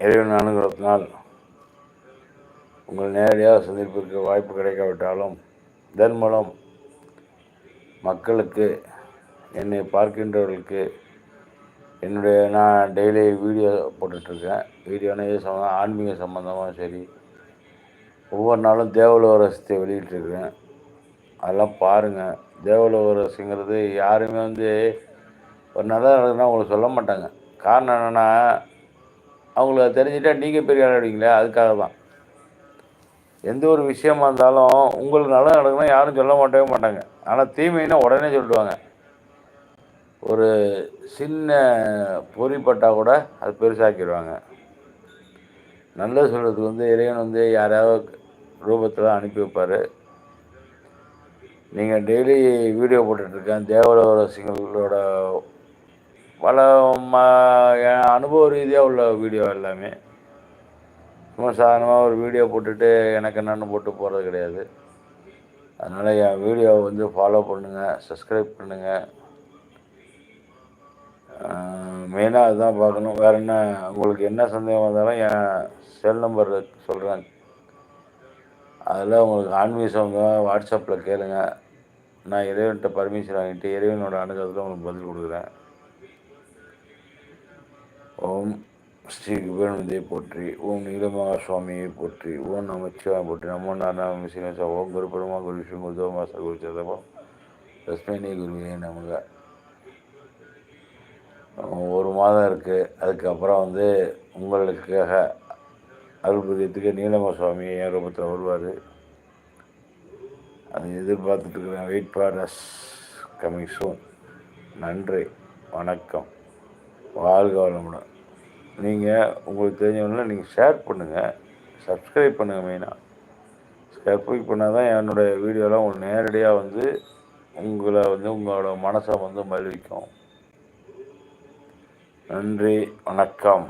இறைவன் அனுகிரகத்தினால் உங்கள் நேரடியாக சந்திப்பிற்கு வாய்ப்பு கிடைக்காவிட்டாலும் இதன் மூலம் மக்களுக்கு என்னை பார்க்கின்றவர்களுக்கு என்னுடைய நான் டெய்லி வீடியோ போட்டுட்ருக்கேன். வீடியோனே சம்மந்தம் ஆன்மீக சம்மந்தமாக சரி. ஒவ்வொரு நாளும் தேவலோக ரகசியத்தை அதெல்லாம் பாருங்கள் தேவலோக ரகசியங்கிறது யாருமே வந்து ஒரு நல்லா நடக்குதுன்னா உங்களுக்கு சொல்ல மாட்டாங்க. காரணம் என்னென்னா அவங்களுக்கு அது தெரிஞ்சுட்டா நீங்கள் பெரிய ஆள் அதுக்காக தான் எந்த ஒரு விஷயமா இருந்தாலும் உங்களுக்கு நல்லது நடக்குதுன்னா யாரும் சொல்ல மாட்டவே மாட்டாங்க. ஆனால் தீமைன்னா உடனே சொல்லிடுவாங்க. ஒரு சின்ன பொறிப்பட்டால் கூட அது பெருசாக்கிடுவாங்க. நல்லது சொல்கிறதுக்கு வந்து இறைவன் வந்து யாராவது ரூபத்தில் அனுப்பி வைப்பார். நீங்கள் டெய்லி வீடியோ போட்டுட்ருக்கேன் தேவலோக ரசிகர்களோட அனுபவ ரீதியாக உள்ள வீடியோ எல்லாமே. சும்மா சாதாரணமாக ஒரு வீடியோ போட்டுட்டு எனக்கு என்னென்னு போட்டு போகிறது கிடையாது. அதனால் என் வீடியோவை வந்து ஃபாலோ பண்ணுங்கள் சப்ஸ்கிரைப் பண்ணுங்கள் மெயினாக அதுதான் பார்க்கணும். வேறு என்ன உங்களுக்கு என்ன சந்தேகம் வந்தாலும் என் செல் நம்பர் சொல்கிறேன் அதில் உங்களுக்கு ஆன்மீக சம்பந்தமாக வாட்ஸ்அப்பில் கேளுங்கள் நான் இறைவன்கிட்ட பர்மிஷன் வாங்கிட்டு இறைவனோட அணுகிறதுல உங்களுக்கு பதில் கொடுக்குறேன். ஓம் ஸ்ரீ குபேரனுதே போற்றி ஓம் நீலமகா சுவாமியை போற்றி ஓம் நமச்சிவாய போற்றி நமோ நாராயண சீனிவாசா ஓம் குரு பரமா குரு விஷ்ணு குருதோமாச குரு சதபம் தஸ்மைனே குருவே நமக. ஒரு மாதம் இருக்குது அதுக்கப்புறம் வந்து உங்களுக்காக அருள்புரியத்துக்கு நீலமா சுவாமி என் ரூபத்தில் வருவார். அதை எதிர்பார்த்துட்ருக்குறேன் wait for us coming soon நன்றி வணக்கம். வாழ்க வளமுடன். நீங்கள் உங்களுக்கு தெரிஞ்சவங்களாம் நீங்கள் ஷேர் பண்ணுங்கள் சப்ஸ்கிரைப் பண்ணுங்கள் மெயினாக சப்ஸ்கிரைப் பண்ணால் தான் என்னுடைய வீடியோலாம் உங்களுக்கு நேரடியாக வந்து உங்களை வந்து உங்களோட மனசை வந்து மகிழ்விக்கும். நன்றி வணக்கம்.